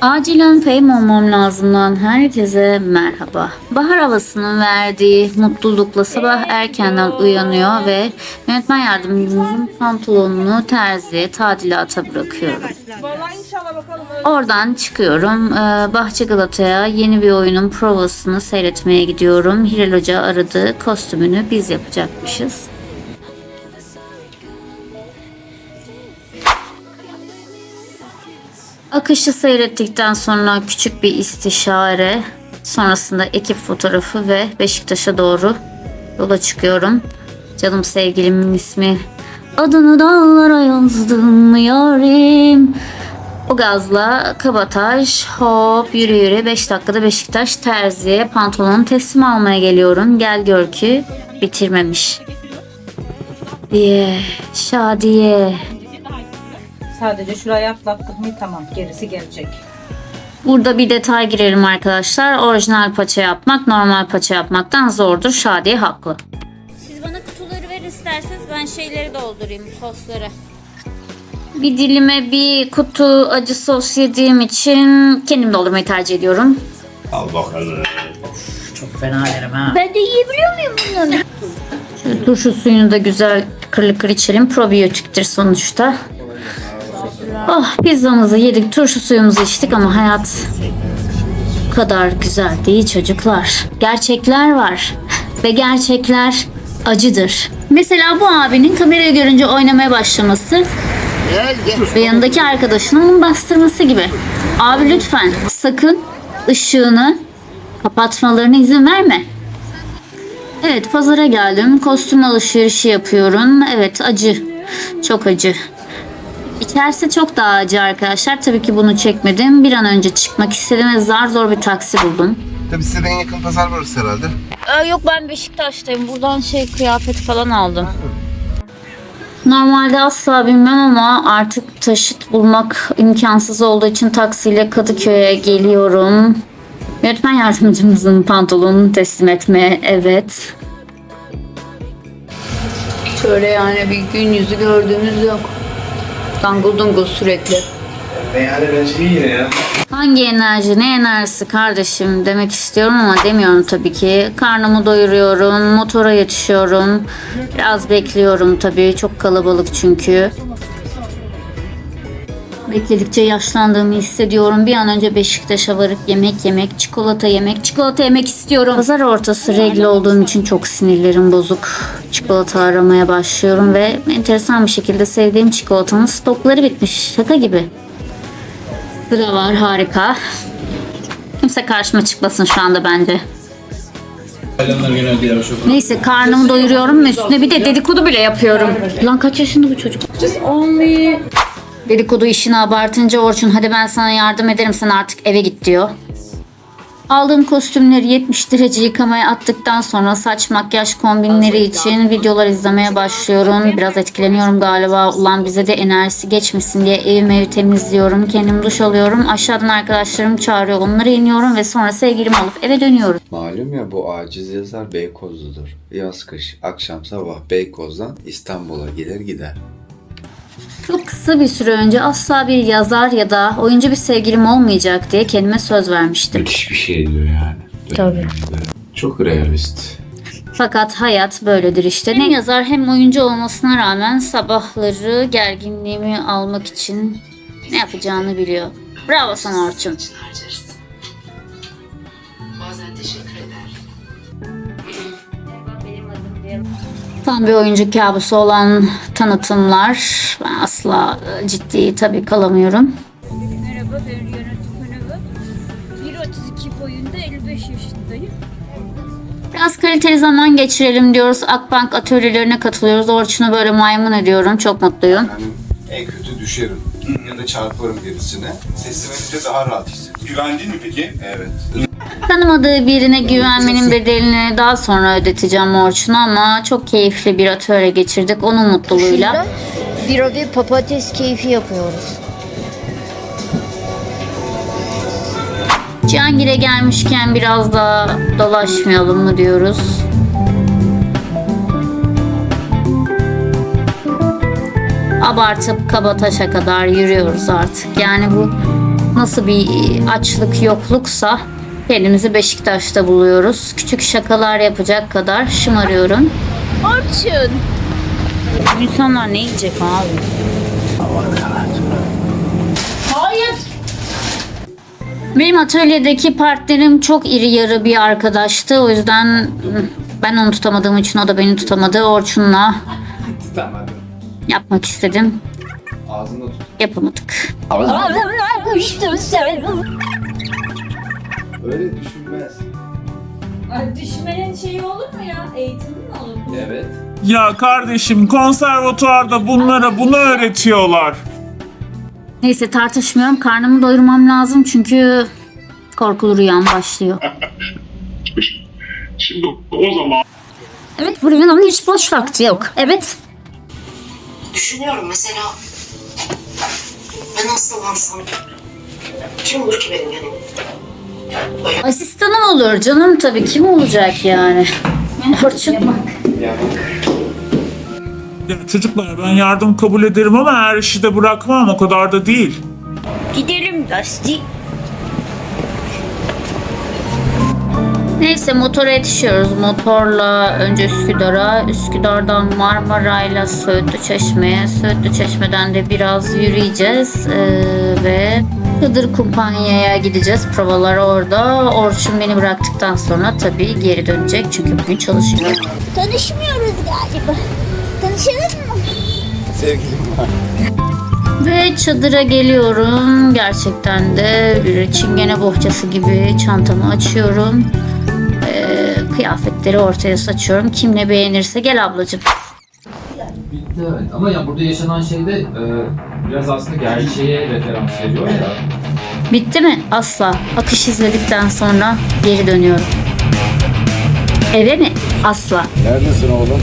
Acilen fame olmam lazımdan herkese merhaba. Bahar havasının verdiği mutlulukla sabah erkenden uyanıyor ve yönetmen yardımcımızın pantolonunu terziye tadilata bırakıyorum. Oradan çıkıyorum. Ee, Bahçe Galata'ya yeni bir oyunun provasını seyretmeye gidiyorum. Hilal Hoca aradı. Kostümünü biz yapacakmışız. Akışı seyrettikten sonra küçük bir istişare. Sonrasında ekip fotoğrafı ve Beşiktaş'a doğru yola çıkıyorum. Canım sevgilimin ismi. Adını dağlara yazdım yarim. O gazla Kabataş hop yürü yürü 5 dakikada Beşiktaş terziye pantolonu teslim almaya geliyorum. Gel gör ki bitirmemiş. Diye Şadiye. Sadece şurayı atlattık mı tamam gerisi gelecek. Burada bir detay girelim arkadaşlar. Orijinal paça yapmak normal paça yapmaktan zordur. Şadiye haklı. Siz bana kutuları ver isterseniz ben şeyleri doldurayım sosları. Bir dilime bir kutu acı sos yediğim için kendim doldurmayı tercih ediyorum. Al bakalım. Çok fena yerim ha. Ben de yiyebiliyor muyum bunları? Şöyle turşu suyunu da güzel kırlı kır içelim. Probiyotiktir sonuçta. Oh pizzamızı yedik, turşu suyumuzu içtik ama hayat kadar güzel değil çocuklar. Gerçekler var ve gerçekler acıdır. Mesela bu abinin kamerayı görünce oynamaya başlaması ve yanındaki arkadaşının onun bastırması gibi. Abi lütfen sakın ışığını kapatmalarına izin verme. Evet pazara geldim. Kostüm alışverişi yapıyorum. Evet acı. Çok acı. İçerisi çok daha acı arkadaşlar. Tabii ki bunu çekmedim. Bir an önce çıkmak istedim ve zar zor bir taksi buldum. Tabii size en yakın pazar burası herhalde. Ee, yok ben Beşiktaş'tayım. Buradan şey kıyafet falan aldım. Normalde asla bilmem ama artık taşıt bulmak imkansız olduğu için taksiyle Kadıköy'e geliyorum. Yönetmen yardımcımızın pantolonunu teslim etmeye evet. Şöyle yani bir gün yüzü gördüğünüz yok. Dangıl dungul sürekli. Yani bence iyi yine ya. Hangi enerji, ne enerjisi kardeşim demek istiyorum ama demiyorum tabii ki. Karnımı doyuruyorum, motora yetişiyorum. Biraz bekliyorum tabii, çok kalabalık çünkü. Bekledikçe yaşlandığımı hissediyorum. Bir an önce Beşiktaş'a varıp yemek yemek, çikolata yemek, çikolata yemek istiyorum. Pazar ortası regl olduğum için çok sinirlerim bozuk. Çikolata aramaya başlıyorum ve enteresan bir şekilde sevdiğim çikolatanın stokları bitmiş. Şaka gibi. Sıra var harika. Kimse karşıma çıkmasın şu anda bence. Neyse karnımı doyuruyorum ve üstüne bir de dedikodu bile yapıyorum. Lan kaç yaşında bu çocuk? Dedikodu işini abartınca Orçun hadi ben sana yardım ederim sen artık eve git diyor. Aldığım kostümleri 70 derece yıkamaya attıktan sonra saç makyaj kombinleri için videolar izlemeye başlıyorum. Biraz etkileniyorum galiba. Ulan bize de enerjisi geçmesin diye evimi evi temizliyorum. Kendim duş alıyorum. Aşağıdan arkadaşlarım çağırıyor. Onlara iniyorum ve sonra sevgilim alıp eve dönüyorum. Malum ya bu aciz yazar Beykozludur. Yaz kış, akşam sabah Beykoz'dan İstanbul'a gelir gider. Çok kısa bir süre önce asla bir yazar ya da oyuncu bir sevgilim olmayacak diye kendime söz vermiştim. Müthiş bir şey diyor yani. Tabii. Çok realist. Fakat hayat böyledir işte. Hem yazar hem oyuncu olmasına rağmen sabahları gerginliğimi almak için ne yapacağını biliyor. Bravo sana Orçun. Tam bir oyuncu kabusu olan tanıtımlar. Ben asla e, ciddi tabii kalamıyorum. Merhaba ben yönetmenim. 1.32 boyunda 55 yaşındayım. Biraz kaliteli zaman geçirelim diyoruz. Akbank atölyelerine katılıyoruz. Orçun'u böyle maymun ediyorum. Çok mutluyum. En kötü düşerim ya da çarparım birisine. Sesi verince daha rahat hissediyorum. Güvendin mi peki? Evet. Tanımadığı birine güvenmenin bedelini daha sonra ödeteceğim Orçun'a ama çok keyifli bir atölye geçirdik onun mutluluğuyla. Bir adet patates keyfi yapıyoruz. Cihangir'e gelmişken biraz daha dolaşmayalım mı diyoruz. Abartıp Kabataş'a kadar yürüyoruz artık. Yani bu nasıl bir açlık yokluksa kendimizi Beşiktaş'ta buluyoruz. Küçük şakalar yapacak kadar şımarıyorum. Orçun. İnsanlar ne yiyecek abi? Benim atölyedeki partnerim çok iri yarı bir arkadaştı. O yüzden ben onu tutamadığım için o da beni tutamadı. Orçun'la Tutamadım. yapmak istedim. Ağzında tut. Yapamadık. Öyle düşünmez. Ay, düşmenin şeyi olur mu ya? Eğitimi mi olur? Evet. Ya kardeşim konservatuarda bunlara bunu öğretiyorlar. Neyse tartışmıyorum. Karnımı doyurmam lazım çünkü korkulu rüyam başlıyor. Şimdi o zaman Evet bu rüyanın hiç boş vakti yok. Evet. Düşünüyorum mesela ben hastalansam kim olur ki benim yanımda? Asistanım olur canım tabii. Kim olacak yani? Orçun. ya çocuklar ben yardım kabul ederim ama her işi de bırakmam o kadar da değil. Gidelim Dusty. Neyse motora yetişiyoruz. Motorla önce Üsküdar'a, Üsküdar'dan Marmaray'la Söğütlü Çeşme'ye, Söğütlü Çeşme'den de biraz yürüyeceğiz ee, ve Kıdır Kumpanya'ya gideceğiz. Provalar orada. Orçun beni bıraktıktan sonra tabii geri dönecek çünkü bugün çalışıyor. Tanışmıyoruz galiba. Tanışalım mı? Ve çadıra geliyorum. Gerçekten de bir çingene bohçası gibi çantamı açıyorum. Ee, kıyafetleri ortaya saçıyorum. Kim ne beğenirse gel ablacığım. Bitti evet ama ya burada yaşanan şey de e, biraz aslında gerçeğe referans veriyor ya. Bitti mi? Asla. Akış izledikten sonra geri dönüyorum. Eve mi? Asla. Neredesin oğlum?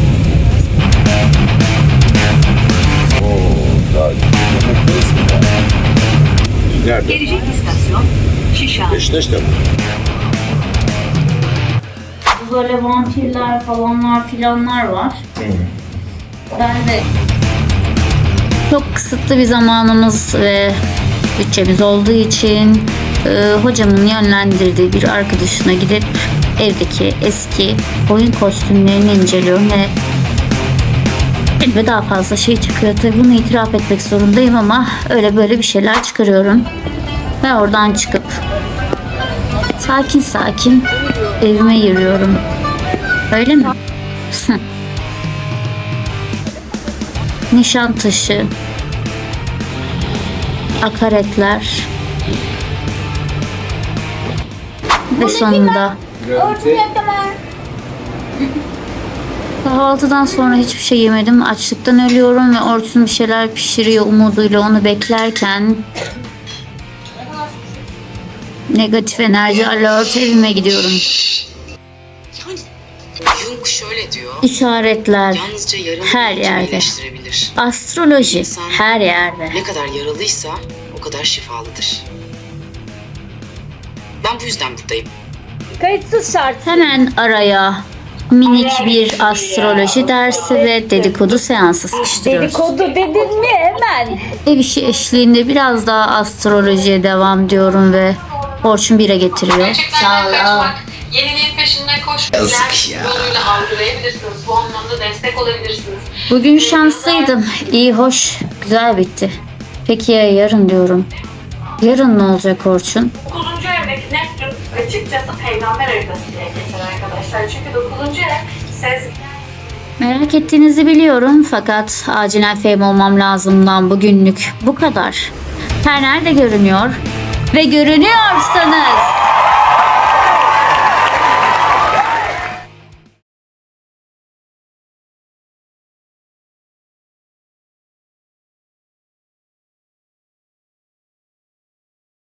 Oo, daha yemektesin ya. Nerede? Gelecek istasyon Şişhane. Beşiktaş'ta mı? Böyle vampirler falanlar filanlar var. Ben de çok kısıtlı bir zamanımız ve bütçemiz olduğu için e, hocamın yönlendirdiği bir arkadaşına gidip evdeki eski oyun kostümlerini inceliyorum ve elime daha fazla şey çıkıyor. Tabii bunu itiraf etmek zorundayım ama öyle böyle bir şeyler çıkarıyorum. Ve oradan çıkıp sakin sakin evime giriyorum. Öyle mi? Nişantaşı, akaretler ve sonunda kahvaltıdan sonra hiçbir şey yemedim. Açlıktan ölüyorum ve Orçun bir şeyler pişiriyor umuduyla onu beklerken negatif enerji alert evime gidiyorum. Jung şöyle diyor. İşaretler her yerde. Astroloji her yerde. Ne kadar yaralıysa o kadar şifalıdır. Ben bu yüzden buradayım. Kayıtsız şart. Hemen araya minik bir astroloji dersi ve dedikodu seansı sıkıştırıyoruz. Dedikodu dedin mi hemen? Ev işi eşliğinde biraz daha astrolojiye devam diyorum ve Orçun bire getiriyor. Gerçekten kaçmak, yeniliğin peşinde koş. Yazık yoluyla algılayabilirsiniz. Bu anlamda destek olabilirsiniz. Bugün şanslıydım. İyi, hoş, güzel bitti. Peki ya yarın diyorum. Yarın ne olacak Orçun? 9. evdeki Neptün açıkçası peygamber haritası diye geçer arkadaşlar. Çünkü 9. ev sezgi Merak ettiğinizi biliyorum fakat acilen fame olmam lazımdan bugünlük bu kadar. Her nerede görünüyor ve görünüyorsanız